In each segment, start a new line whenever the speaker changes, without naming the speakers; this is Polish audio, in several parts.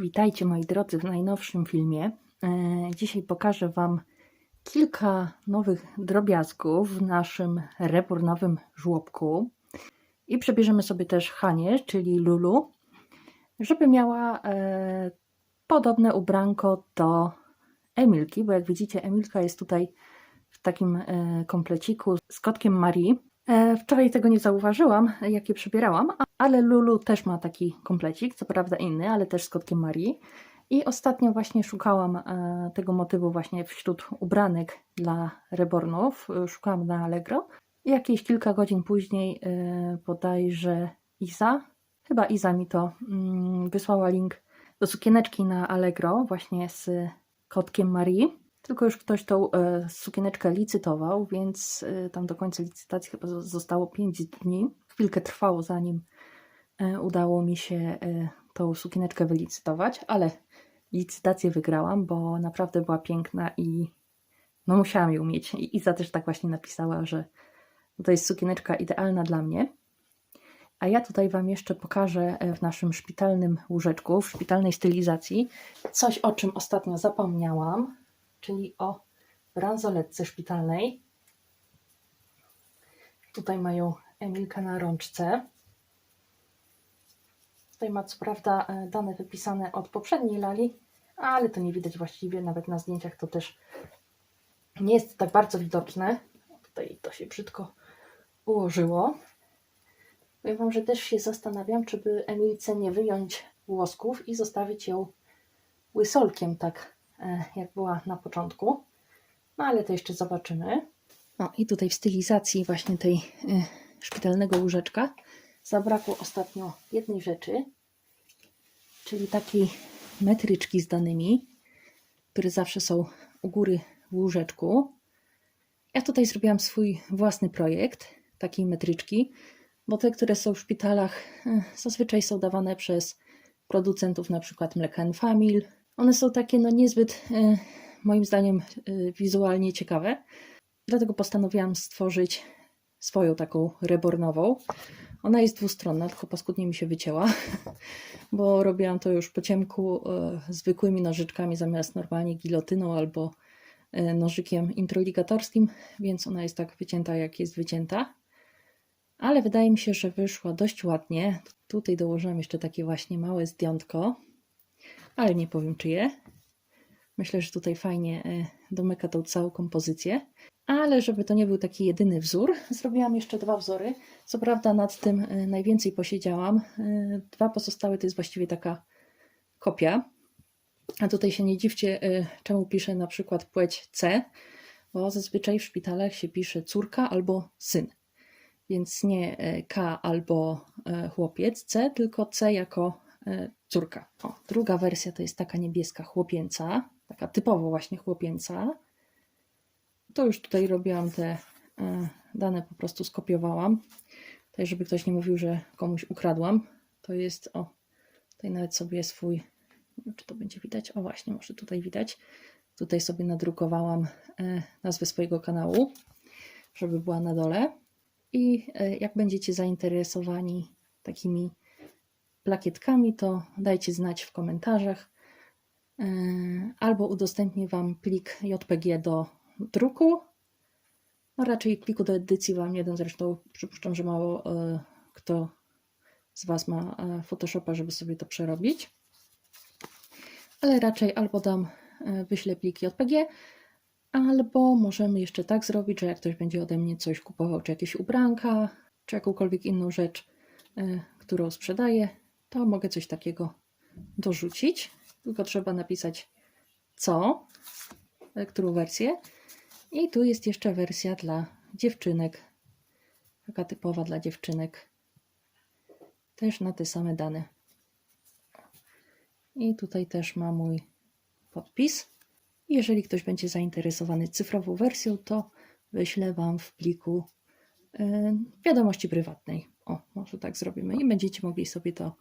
Witajcie moi drodzy w najnowszym filmie. E, Dzisiaj pokażę Wam kilka nowych drobiazgów w naszym rebornowym żłobku. I przebierzemy sobie też Hanię, czyli Lulu, żeby miała e, podobne ubranko do Emilki, bo jak widzicie Emilka jest tutaj w takim e, kompleciku z kotkiem Marii. Wczoraj tego nie zauważyłam, jak je przebierałam, ale Lulu też ma taki komplecik, co prawda inny, ale też z kotkiem Marii. I ostatnio właśnie szukałam e, tego motywu właśnie wśród ubranek dla rebornów. Szukałam na Allegro. Jakieś kilka godzin później e, bodajże Iza, chyba Iza mi to mm, wysłała link do sukieneczki na Allegro właśnie z kotkiem Marii. Tylko już ktoś tą e, sukieneczkę licytował, więc tam do końca licytacji chyba zo- zostało 5 dni. Chwilkę trwało zanim udało mi się e, tą sukieneczkę wylicytować, ale licytację wygrałam, bo naprawdę była piękna i no musiałam ją mieć. I Iza też tak właśnie napisała, że to jest sukieneczka idealna dla mnie. A ja tutaj Wam jeszcze pokażę e, w naszym szpitalnym łóżeczku, w szpitalnej stylizacji, coś o czym ostatnio zapomniałam, czyli o bransoletce szpitalnej. Tutaj mają Emilkę na rączce. Tutaj ma co prawda e, dane wypisane od poprzedniej lali, ale to nie widać właściwie, nawet na zdjęciach to też nie jest tak bardzo widoczne. Tutaj to się brzydko ułożyło. Powiem Wam, że też się zastanawiam, czy by Emilce nie wyjąć włosków i zostawić ją łysolkiem, tak e, jak była na początku. No ale to jeszcze zobaczymy. No i tutaj w stylizacji właśnie tej e, szpitalnego łóżeczka zabrakło ostatnio jednej rzeczy, czyli takiej metryczki z danymi, które zawsze są u góry w łóżeczku. Ja tutaj zrobiłam swój własny projekt takiej metryczki, bo te, które są w szpitalach, e, zazwyczaj są dawane przez producentów na przykład Mleka and Famil. One są takie no niezbyt e, moim zdaniem e, wizualnie ciekawe. Dlatego postanowiłam stworzyć swoją taką rebornową. Ona jest dwustronna, tylko paskudnie mi się wycięła, bo robiłam to już po ciemku e, zwykłymi nożyczkami zamiast normalnie gilotyną albo e, nożykiem introligatorskim, więc ona jest tak wycięta, jak jest wycięta. Ale wydaje mi się, że wyszła dość ładnie. Tutaj dołożyłam jeszcze takie właśnie małe zdjątko, ale nie powiem czyje. Myślę, że tutaj fajnie e, domyka tą całą kompozycję. Ale żeby to nie był taki jedyny wzór, zrobiłam jeszcze dwa wzory. Co prawda nad tym e, najwięcej posiedziałam. E, Dwa pozostałe to jest właściwie taka kopia. A tutaj się nie dziwcie, czemu piszę na przykład płeć C, bo zazwyczaj w szpitalach się pisze córka albo syn. Więc nie K albo chłopiec C, tylko C jako córka. O, druga wersja to jest taka niebieska chłopięca, taka typowo właśnie chłopięca. To już tutaj robiłam te e, dane, po prostu skopiowałam. Tutaj, żeby ktoś nie mówił, że komuś ukradłam, to jest, o, tutaj nawet sobie swój, nie wiem, czy to będzie widać, o właśnie, może tutaj widać. Tutaj sobie nadrukowałam e, nazwę swojego kanału, żeby była na dole. I e, jak będziecie zainteresowani takimi plakietkami, to dajcie znać w komentarzach. E, Albo udostępnię Wam plik JPG do druku. No raczej pliku do edycji Wam jeden, zresztą przypuszczam, że mało e, kto z Was ma e, Photoshopa, żeby sobie to przerobić. Ale raczej albo dam, wyślę plik JPG, Albo możemy jeszcze tak zrobić, że jak ktoś będzie ode mnie coś kupował, czy jakieś ubranka, czy jakąkolwiek inną rzecz, którą sprzedaję, to mogę coś takiego dorzucić. Tylko trzeba napisać co, y, którą wersję. I tu jest jeszcze wersja dla dziewczynek. Taka typowa dla dziewczynek. Też na te same dane. I tutaj też ma mój podpis. Jeżeli ktoś będzie zainteresowany cyfrową wersją, to wyślę Wam w pliku e, wiadomości prywatnej. O, może tak zrobimy i będziecie mogli sobie to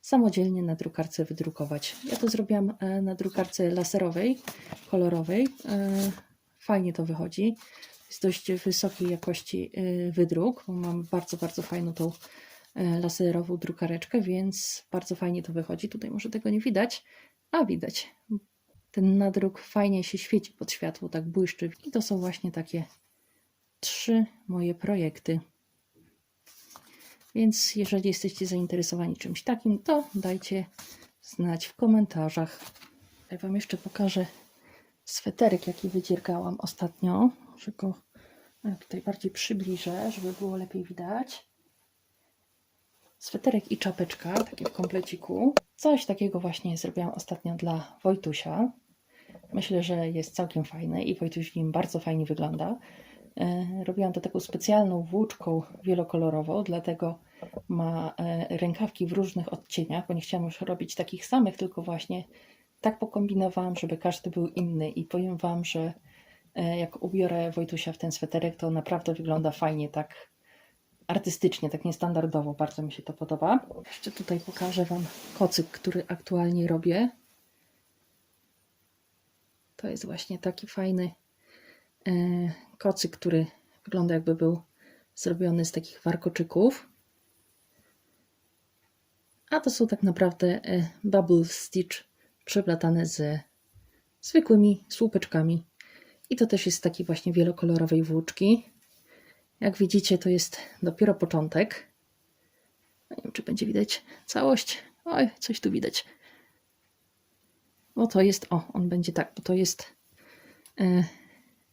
samodzielnie na drukarce wydrukować. Ja to zrobiłam e, na drukarce laserowej, kolorowej. E, Fajnie to wychodzi. Jest dość wysokiej jakości e, wydruk, bo mam bardzo, bardzo fajną tą laserową drukareczkę, więc bardzo fajnie to wychodzi. Tutaj może tego nie widać, a widać. Ten nadruk fajnie się świeci pod światło, tak błyszczy. I to są właśnie takie trzy moje projekty. Więc jeżeli jesteście zainteresowani czymś takim, to dajcie znać w komentarzach. Ja Wam jeszcze pokażę sweterek, jaki wydziergałam ostatnio. Może go tutaj bardziej przybliżę, żeby było lepiej widać. Sweterek i czapeczka, takie w kompleciku. Coś takiego właśnie zrobiłam ostatnio dla Wojtusia. Myślę, że jest całkiem fajny i Wojtuś w nim bardzo fajnie wygląda. E, Robiłam to taką specjalną włóczką wielokolorową, dlatego ma e, rękawki w różnych odcieniach, bo nie chciałam już robić takich samych, tylko właśnie tak pokombinowałam, żeby każdy był inny i powiem Wam, że e, jak ubiorę Wojtusia w ten sweterek, to naprawdę wygląda fajnie, tak artystycznie, tak niestandardowo, bardzo mi się to podoba. Jeszcze tutaj pokażę Wam kocyk, który aktualnie robię. To jest właśnie taki fajny kocyk, który wygląda jakby był zrobiony z takich warkoczyków. A to są tak naprawdę e, bubble stitch przeplatane ze zwykłymi słupeczkami. I to też jest z takiej właśnie wielokolorowej włóczki. Jak widzicie, to jest dopiero początek. Nie wiem, czy będzie widać całość. Oj, coś tu widać. Bo to jest, o, on będzie tak, bo to jest e,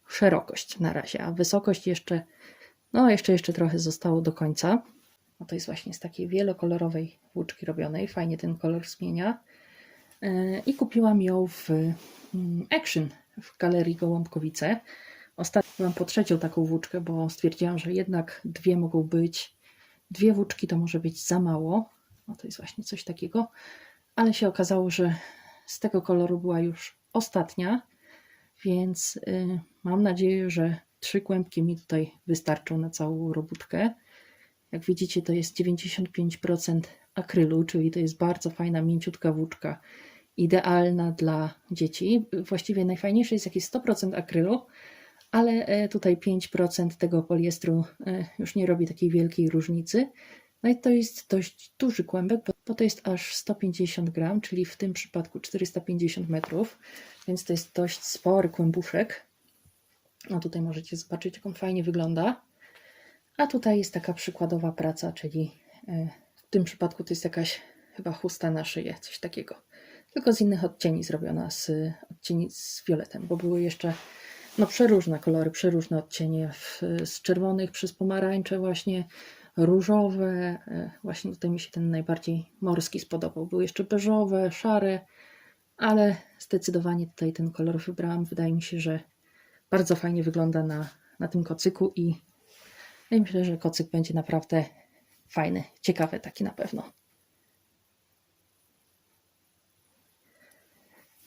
szerokość na razie, a wysokość jeszcze, no jeszcze, jeszcze trochę zostało do końca. No to jest właśnie z takiej wielokolorowej włóczki robionej. Fajnie ten kolor zmienia. E, I kupiłam ją w mm, Action w galerii Gołąbkowice. Ostatnio mam po trzecią taką włóczkę, bo stwierdziłam, że jednak dwie mogą być. Dwie włóczki to może być za mało. No to jest właśnie coś takiego. Ale się okazało, że z tego koloru była już ostatnia, więc y, mam nadzieję, że trzy kłębki mi tutaj wystarczą na całą robótkę. Jak widzicie, to jest 95% akrylu, czyli to jest bardzo fajna, mięciutka włóczka, idealna dla dzieci. Właściwie najfajniejsze jest, jak jest 100% akrylu, ale e, tutaj 5% tego poliestru e, już nie robi takiej wielkiej różnicy. No i to jest dość duży kłębek, bo- to jest aż 150 gram, czyli w tym przypadku 450 metrów, więc to jest dość spory kłębuszek. No tutaj możecie zobaczyć, jak on fajnie wygląda. A tutaj jest taka przykładowa praca, czyli e, w tym przypadku to jest jakaś chyba chusta na szyję, coś takiego. Tylko z innych odcieni zrobiona, z odcieni z fioletem, bo były jeszcze no przeróżne kolory, przeróżne odcienie, w, z czerwonych przez pomarańcze właśnie, różowe, e, właśnie tutaj mi się ten najbardziej morski spodobał. Były jeszcze beżowe, szare, ale zdecydowanie tutaj ten kolor wybrałam. Wydaje mi się, że bardzo fajnie wygląda na, na tym kocyku i ja myślę, że kocyk będzie naprawdę fajny, ciekawy taki na pewno.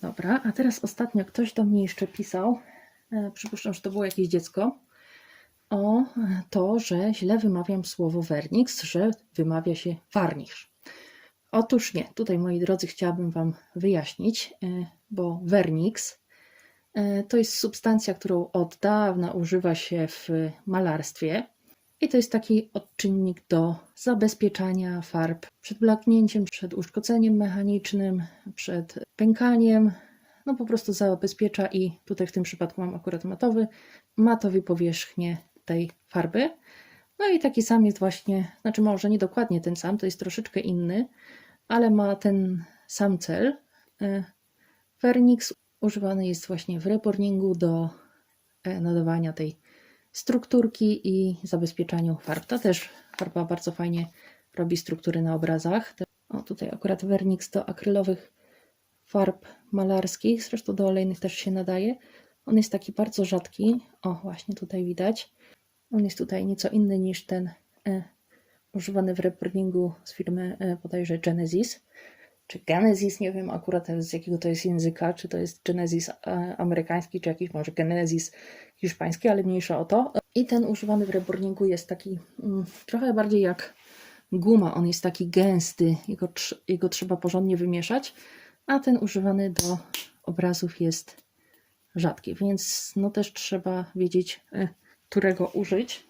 Dobra, a teraz ostatnio ktoś do mnie jeszcze pisał, e, przypuszczam, że to było jakieś dziecko, o to, że źle wymawiam słowo werniks, że wymawia się warnisz. Otóż nie, tutaj moi drodzy chciałabym Wam wyjaśnić, e, bo werniks e, to jest substancja, którą od dawna używa się w malarstwie i to jest taki odczynnik do zabezpieczania farb przed blaknięciem, przed uszkodzeniem mechanicznym, przed pękaniem. No po prostu zabezpiecza i tutaj w tym przypadku mam akurat matowy, matowi powierzchnię tej farby. No i taki sam jest właśnie, znaczy może nie dokładnie ten sam, to jest troszeczkę inny, ale ma ten sam cel. E, Vernix używany jest właśnie w reporningu do e, nadawania tej strukturki i zabezpieczaniu farb. To też farba bardzo fajnie robi struktury na obrazach. O, tutaj akurat Vernix do akrylowych farb malarskich, zresztą do olejnych też się nadaje. On jest taki bardzo rzadki. O, właśnie tutaj widać. On jest tutaj nieco inny niż ten e, używany w reportingu z firmy e, bodajże Genesis. Czy Genesis, nie wiem akurat z jakiego to jest języka, czy to jest Genesis e, amerykański, czy jakiś może Genesis hiszpański, ale mniejsza o to. I ten używany w reportingu jest taki mm, trochę bardziej jak guma. On jest taki gęsty, jego, jego trzeba porządnie wymieszać, a ten używany do obrazów jest rzadki, więc no też trzeba wiedzieć, e, którego użyć.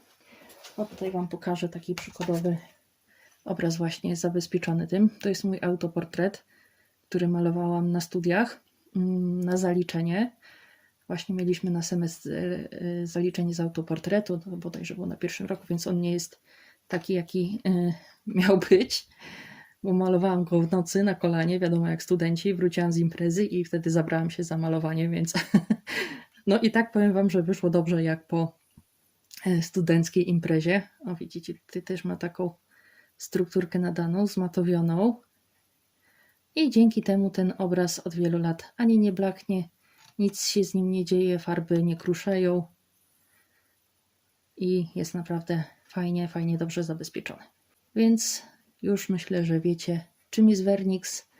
O, tutaj Wam pokażę taki przykładowy obraz właśnie zabezpieczony tym. To jest mój autoportret, który malowałam na studiach mm, na zaliczenie. Właśnie mieliśmy na semestr e, e, zaliczenie z autoportretu, to bodajże było na pierwszym roku, więc on nie jest taki, jaki e, miał być, bo malowałam go w nocy na kolanie, wiadomo jak studenci, wróciłam z imprezy i wtedy zabrałam się za malowanie, więc no i tak powiem Wam, że wyszło dobrze jak po studenckiej imprezie. O widzicie, ty też ma taką strukturkę nadaną, zmatowioną i dzięki temu ten obraz od wielu lat ani nie blaknie, nic się z nim nie dzieje, farby nie kruszeją i jest naprawdę fajnie, fajnie dobrze zabezpieczony. Więc już myślę, że wiecie, czym jest Vernix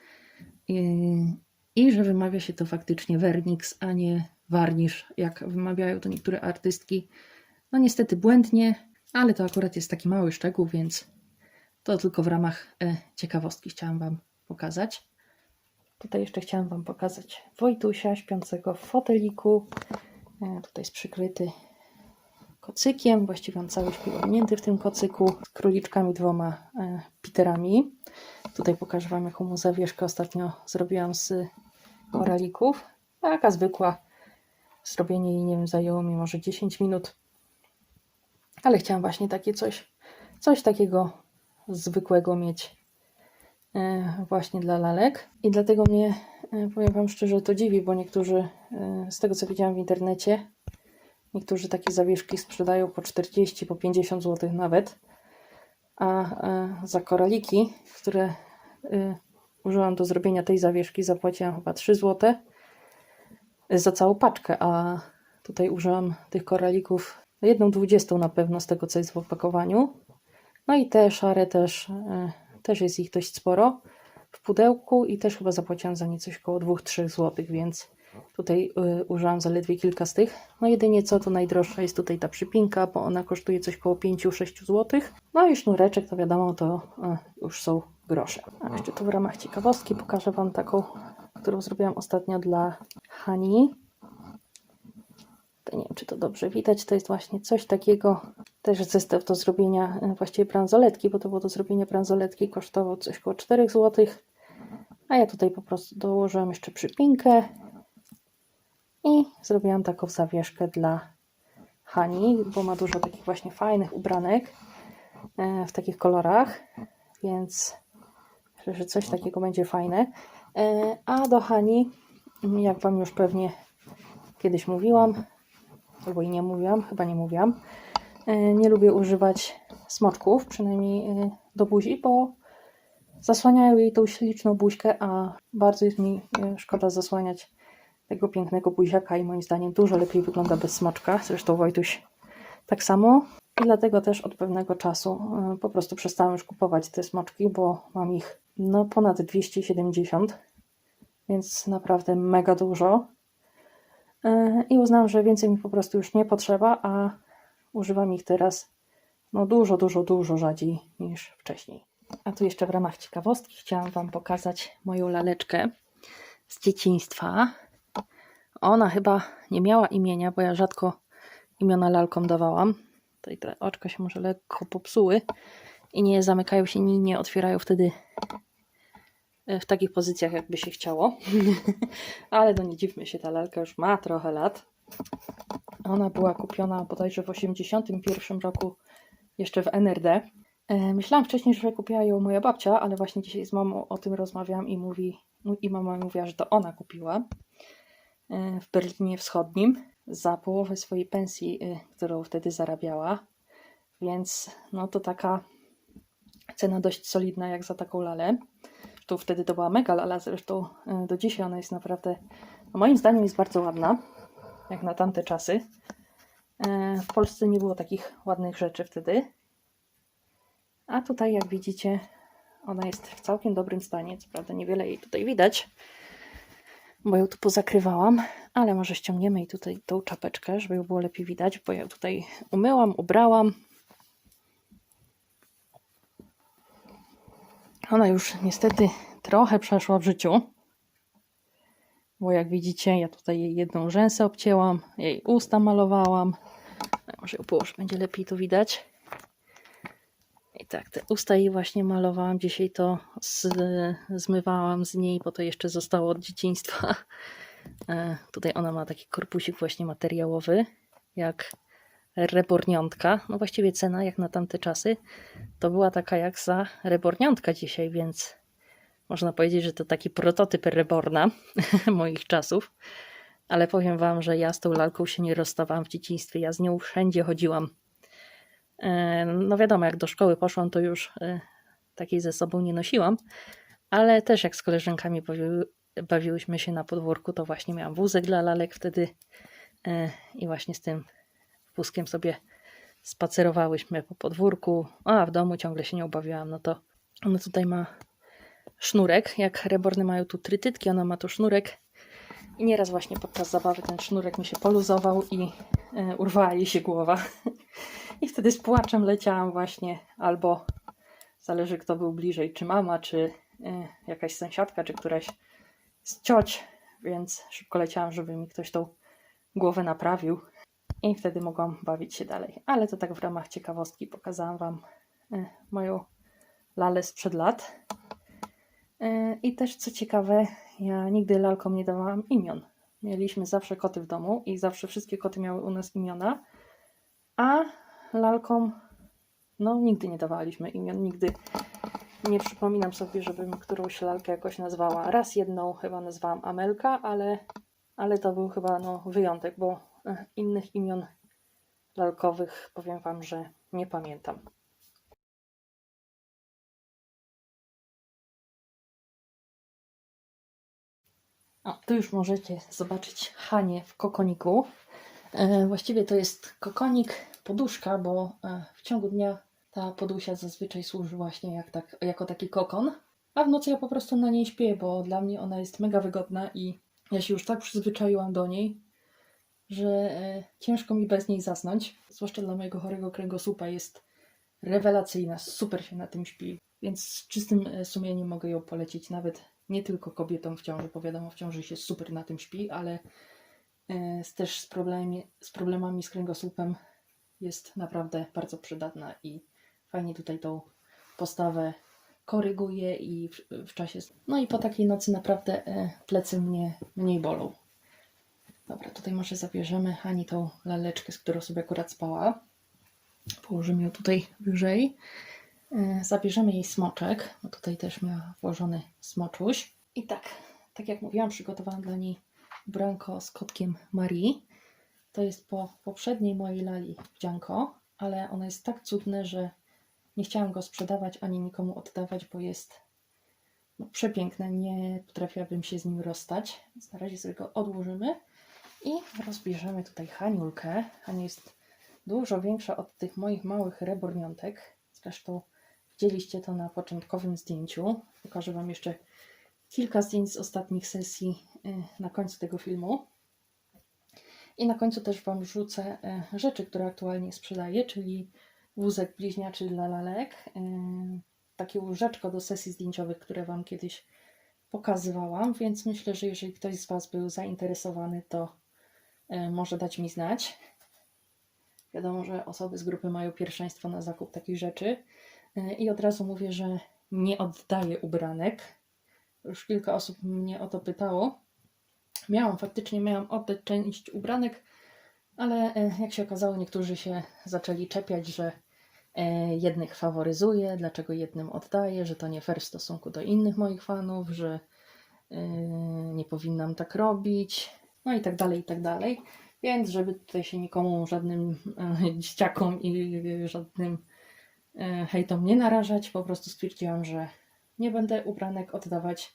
i, i że wymawia się to faktycznie Vernix, a nie warnisz, jak wymawiają to niektóre artystki. No niestety błędnie, ale to akurat jest taki mały szczegół, więc to tylko w ramach e, ciekawostki chciałam Wam pokazać. Tutaj jeszcze chciałam Wam pokazać Wojtusia śpiącego w foteliku. E, tutaj jest przykryty kocykiem, właściwie on cały śpi owinięty w tym kocyku, z króliczkami dwoma e, piterami. Tutaj pokażę Wam, jaką mu zawieszkę ostatnio zrobiłam z koralików. Taka zwykła. Zrobienie jej, nie wiem, zajęło mi może 10 minut. Ale chciałam właśnie takie coś, coś takiego zwykłego mieć e, właśnie dla lalek. I dlatego mnie, e, powiem Wam szczerze, to dziwi, bo niektórzy, e, z tego co widziałam w internecie, niektórzy takie zawieszki sprzedają po 40, po 50 zł nawet. A za koraliki, które użyłam do zrobienia tej zawieszki, zapłaciłam chyba 3 zł za całą paczkę, a tutaj użyłam tych koralików jedną dwudziestą na pewno z tego, co jest w opakowaniu. No i te szare też, e, też jest ich dość sporo w pudełku i też chyba zapłaciłam za nie coś około 2-3 zł, więc tutaj y, użyłam zaledwie kilka z tych. No jedynie co to najdroższa jest tutaj ta przypinka, bo ona kosztuje coś około 5-6 zł. No i sznureczek to wiadomo to y, już są grosze. A jeszcze tu w ramach ciekawostki pokażę Wam taką, którą zrobiłam ostatnio dla Hani. To nie wiem, czy to dobrze widać. To jest właśnie coś takiego, też zestaw do zrobienia e, właściwie bransoletki, bo to było do zrobienia bransoletki, kosztował coś około 4 zł. A ja tutaj po prostu dołożyłam jeszcze przypinkę i zrobiłam taką zawieszkę dla Hani, bo ma dużo takich właśnie fajnych ubranek e, w takich kolorach, więc myślę, że coś takiego będzie fajne. E, a do Hani, jak Wam już pewnie kiedyś mówiłam, albo i nie mówiłam, chyba nie mówiłam, e, nie lubię używać smoczków, przynajmniej e, do buzi, bo zasłaniają jej tą śliczną buźkę, a bardzo jest mi szkoda zasłaniać tego pięknego buziaka i moim zdaniem dużo lepiej wygląda bez smoczka. Zresztą Wojtuś tak samo. I dlatego też od pewnego czasu po prostu przestałam już kupować te smoczki, bo mam ich no ponad 270, więc naprawdę mega dużo. I uznałam, że więcej mi po prostu już nie potrzeba, a używam ich teraz no dużo, dużo, dużo rzadziej niż wcześniej. A tu jeszcze w ramach ciekawostki chciałam Wam pokazać moją laleczkę z dzieciństwa. Ona chyba nie miała imienia, bo ja rzadko imiona lalkom dawałam. Tutaj te oczka się może lekko popsuły i nie zamykają się, nie, nie otwierają wtedy w takich pozycjach, jakby się chciało. Ale no nie dziwmy się, ta lalka już ma trochę lat. Ona była kupiona bodajże w 81 roku jeszcze w NRD. E, myślałam wcześniej, że kupiła ją moja babcia, ale właśnie dzisiaj z mamą o tym rozmawiam i mówi, i mama mówiła, że to ona kupiła e, w Berlinie Wschodnim za połowę swojej pensji, e, którą wtedy zarabiała. Więc no to taka cena dość solidna jak za taką lalę wtedy to była mega lala, zresztą e, do dzisiaj ona jest naprawdę, no moim zdaniem jest bardzo ładna, jak na tamte czasy. E, w Polsce nie było takich ładnych rzeczy wtedy. A tutaj, jak widzicie, ona jest w całkiem dobrym stanie. Co prawda niewiele jej tutaj widać, bo ją tu pozakrywałam, ale może ściągniemy jej tutaj tą czapeczkę, żeby ją było lepiej widać, bo ja tutaj umyłam, ubrałam. Ona już niestety trochę przeszła w życiu. Bo jak widzicie, ja tutaj jej jedną rzęsę obcięłam, jej usta malowałam. Może ją położę, będzie lepiej to widać. I tak, te usta jej właśnie malowałam. Dzisiaj to z, zmywałam z niej, bo to jeszcze zostało od dzieciństwa. E, tutaj ona ma taki korpusik właśnie materiałowy, jak reborniątka. No właściwie cena, jak na tamte czasy, to była taka jak za reborniątka dzisiaj, więc można powiedzieć, że to taki prototyp reborna moich czasów. Ale powiem wam, że ja z tą lalką się nie rozstawałam w dzieciństwie. Ja z nią wszędzie chodziłam. No wiadomo, jak do szkoły poszłam, to już e, takiej ze sobą nie nosiłam, ale też jak z koleżankami bawiły, bawiłyśmy się na podwórku, to właśnie miałam wózek dla lalek wtedy e, i właśnie z tym wózkiem sobie spacerowałyśmy po podwórku, a w domu ciągle się nie ubawiałam, no to ona tutaj ma sznurek, jak reborny mają tu trytytki, ona ma tu sznurek. I nieraz właśnie podczas zabawy ten sznurek mi się poluzował i e, urwała jej się głowa. I wtedy z płaczem leciałam właśnie, albo zależy kto był bliżej, czy mama, czy e, jakaś sąsiadka, czy któraś z cioć, więc szybko leciałam, żeby mi ktoś tą głowę naprawił i wtedy mogłam bawić się dalej. Ale to tak w ramach ciekawostki pokazałam Wam e, moją lalę sprzed lat. E, I też co ciekawe, ja nigdy lalkom nie dawałam imion. Mieliśmy zawsze koty w domu i zawsze wszystkie koty miały u nas imiona, a lalkom no nigdy nie dawaliśmy imion, nigdy nie przypominam sobie, żebym którąś lalkę jakoś nazwała. Raz jedną chyba nazwałam Amelka, ale, ale to był chyba no, wyjątek, bo innych imion lalkowych powiem Wam, że nie pamiętam. O, tu już możecie zobaczyć Hanie w kokoniku. E, właściwie to jest kokonik, poduszka, bo e, w ciągu dnia ta podusia zazwyczaj służy właśnie jak tak, jako taki kokon, a w nocy ja po prostu na niej śpię, bo dla mnie ona jest mega wygodna i ja się już tak przyzwyczaiłam do niej, że e, ciężko mi bez niej zasnąć. Zwłaszcza dla mojego chorego kręgosłupa jest rewelacyjna, super się na tym śpi, więc z czystym e, sumieniem mogę ją polecić nawet nie tylko kobietom w ciąży, bo wiadomo w ciąży się super na tym śpi, ale e, z, też z problemami, z problemami z kręgosłupem jest naprawdę bardzo przydatna i fajnie tutaj tą postawę koryguje i w, w czasie. No i po takiej nocy naprawdę plecy mnie mniej bolą. Dobra, tutaj może zabierzemy Hani tą laleczkę, z którą sobie akurat spała. Położymy ją tutaj wyżej. E, Zabierzemy jej smoczek, bo tutaj też miała włożony smoczuś. I tak, tak jak mówiłam, przygotowałam dla niej branko z kotkiem Marii. To jest po poprzedniej mojej lali wdzianko, ale ono jest tak cudne, że nie chciałam go sprzedawać ani nikomu oddawać, bo jest no, przepiękne. Nie potrafiłabym się z nim rozstać. Na razie sobie go odłożymy i rozbierzemy tutaj Haniulkę. Hania jest dużo większa od tych moich małych reborniątek. Zresztą widzieliście to na początkowym zdjęciu. Pokażę Wam jeszcze kilka zdjęć z ostatnich sesji y, na końcu tego filmu. I na końcu też Wam rzucę y, rzeczy, które aktualnie sprzedaję, czyli wózek bliźniaczy dla lalek, y, takie łóżeczko do sesji zdjęciowych, które Wam kiedyś pokazywałam, więc myślę, że jeżeli ktoś z Was był zainteresowany, to może dać mi znać. Wiadomo, że osoby z grupy mają pierwszeństwo na zakup takich rzeczy. Y, I od razu mówię, że nie oddaję ubranek. Już kilka osób mnie o to pytało. Miałam, faktycznie miałam oddać część ubranek, ale e, jak się okazało, niektórzy się zaczęli czepiać, że e, jednych faworyzuję, dlaczego jednym oddaję, że to nie fair w stosunku do innych moich fanów, że e, nie powinnam tak robić, no i tak dalej, i tak dalej. Więc, żeby tutaj się nikomu, żadnym e, dzieciakom i żadnym e, hejtom nie narażać, po prostu stwierdziłam, że nie będę ubranek oddawać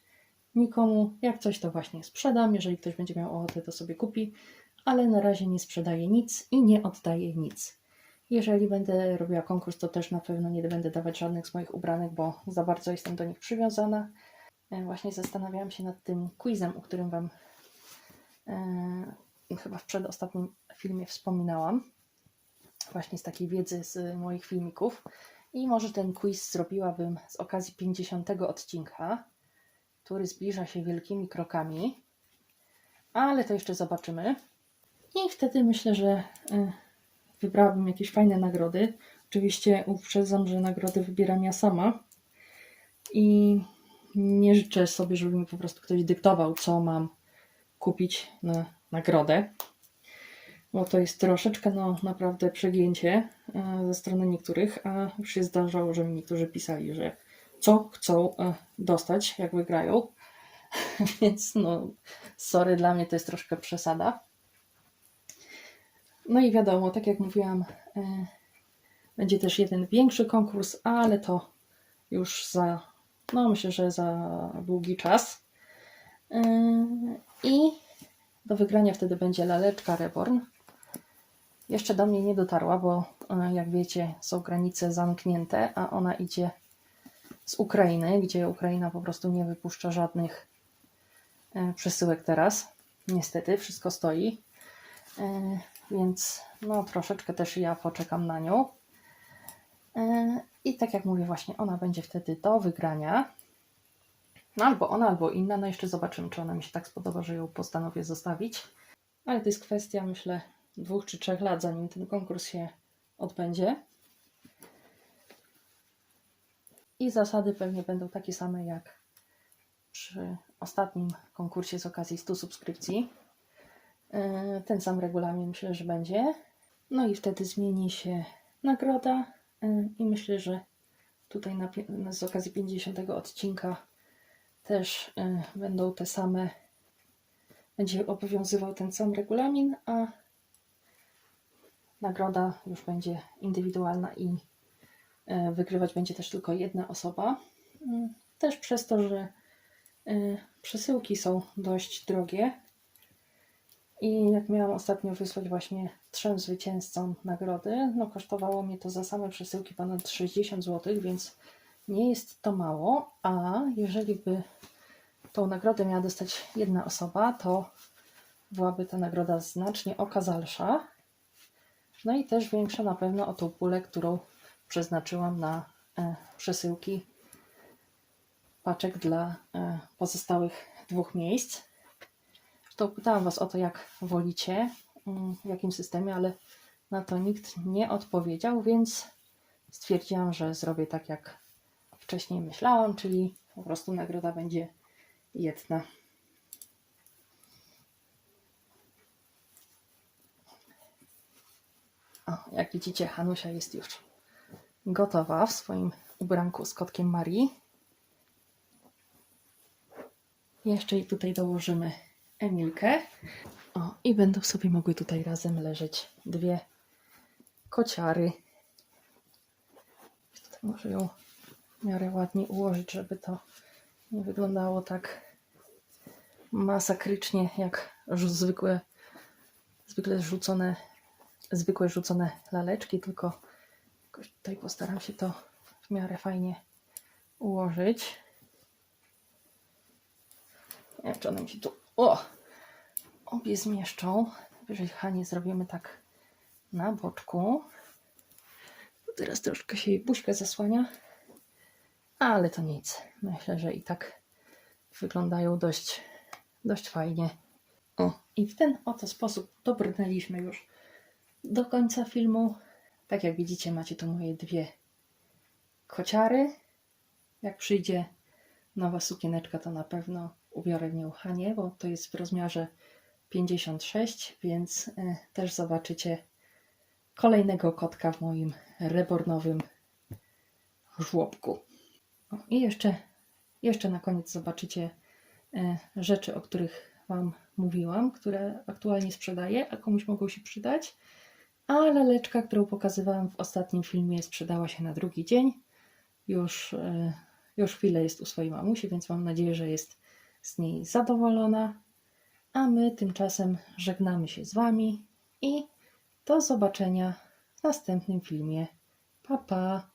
nikomu. Jak coś, to właśnie sprzedam. Jeżeli ktoś będzie miał ochotę, to sobie kupi, ale na razie nie sprzedaję nic i nie oddaję nic. Jeżeli będę robiła konkurs, to też na pewno nie będę dawać żadnych z moich ubranek, bo za bardzo jestem do nich przywiązana. E, Właśnie zastanawiałam się nad tym quizem, o którym Wam e, chyba w przedostatnim filmie wspominałam. Właśnie z takiej wiedzy z moich filmików. I może ten quiz zrobiłabym z okazji 50 odcinka, który zbliża się wielkimi krokami. Ale to jeszcze zobaczymy. I wtedy myślę, że y, wybrałabym jakieś fajne nagrody. Oczywiście uprzedzam, że nagrody wybieram ja sama i nie życzę sobie, żeby mi po prostu ktoś dyktował, co mam kupić na nagrodę, bo to jest troszeczkę no, naprawdę przegięcie e, ze strony niektórych, a już się zdarzało, że mi niektórzy pisali, że co chcą e, dostać, jak wygrają. Więc no, sorry, dla mnie to jest troszkę przesada. No i wiadomo, tak jak mówiłam, e, będzie też jeden większy konkurs, ale to już za, no myślę, że za długi czas. I do wygrania wtedy będzie laleczka Reborn. Jeszcze do mnie nie dotarła, bo jak wiecie, są granice zamknięte, a ona idzie z Ukrainy, gdzie Ukraina po prostu nie wypuszcza żadnych e, przesyłek teraz. Niestety, wszystko stoi. E, Więc no troszeczkę też ja poczekam na nią. E, I tak jak mówię, właśnie ona będzie wtedy do wygrania. No albo ona, albo inna. No jeszcze zobaczymy, czy ona mi się tak spodoba, że ją postanowię zostawić. Ale to jest kwestia, myślę, dwóch czy trzech lat, zanim ten konkurs się odbędzie. I zasady pewnie będą takie same jak przy ostatnim konkursie z okazji 100 subskrypcji. Yy, Ten sam regulamin myślę, że będzie. No i wtedy zmieni się nagroda yy, i myślę, że tutaj na- z okazji 50 odcinka też yy, będą te same, będzie obowiązywał ten sam regulamin, a nagroda już będzie indywidualna i e, wygrywać będzie też tylko jedna osoba. Mm, Też przez to, że e, przesyłki są dość drogie. I jak miałam ostatnio wysłać właśnie trzem zwycięzcom nagrody, no kosztowało mnie to za same przesyłki ponad 60 zł, więc nie jest to mało, a jeżeli by tą nagrodę miała dostać jedna osoba, to byłaby ta nagroda znacznie okazalsza. No i też większa na pewno o tą pulę, którą przeznaczyłam na e, przesyłki paczek dla e, pozostałych dwóch miejsc. To pytałam Was o to, jak wolicie, mm, w jakim systemie, ale na to nikt nie odpowiedział, więc stwierdziłam, że zrobię tak, jak wcześniej myślałam, czyli po prostu nagroda będzie jedna. O, jak widzicie, Hanusia jest już gotowa w swoim ubranku z kotkiem Marii. Jeszcze jej tutaj dołożymy Emilkę. O, i będą sobie mogły tutaj razem leżeć dwie kociary. Tutaj może ją w miarę ładnie ułożyć, żeby to nie wyglądało tak masakrycznie jak zwykłe, zwykle rzucone zwykłe rzucone laleczki, tylko jakoś tutaj postaram się to w miarę fajnie ułożyć. Nie wiem, czy one mi się tu o, obie zmieszczą. Wyżej Hanie zrobimy tak na boczku. Teraz troszkę się jej buźka zasłania, ale to nic. Myślę, że i tak wyglądają dość, dość fajnie. O, i w ten oto sposób dobrnęliśmy już do końca filmu. Tak jak widzicie, macie tu moje dwie kociary. Jak przyjdzie nowa sukieneczka, to na pewno ubiorę w nią bo to jest w rozmiarze 56, więc y, też zobaczycie kolejnego kotka w moim rebornowym żłobku. I jeszcze, jeszcze na koniec zobaczycie y, rzeczy, o których Wam mówiłam, które aktualnie sprzedaję, a komuś mogą się przydać. A laleczka, którą pokazywałam w ostatnim filmie, sprzedała się na drugi dzień. Już, e, już chwilę jest u swojej mamusi, więc mam nadzieję, że jest z niej zadowolona. A my tymczasem żegnamy się z Wami i do zobaczenia w następnym filmie. Pa, pa!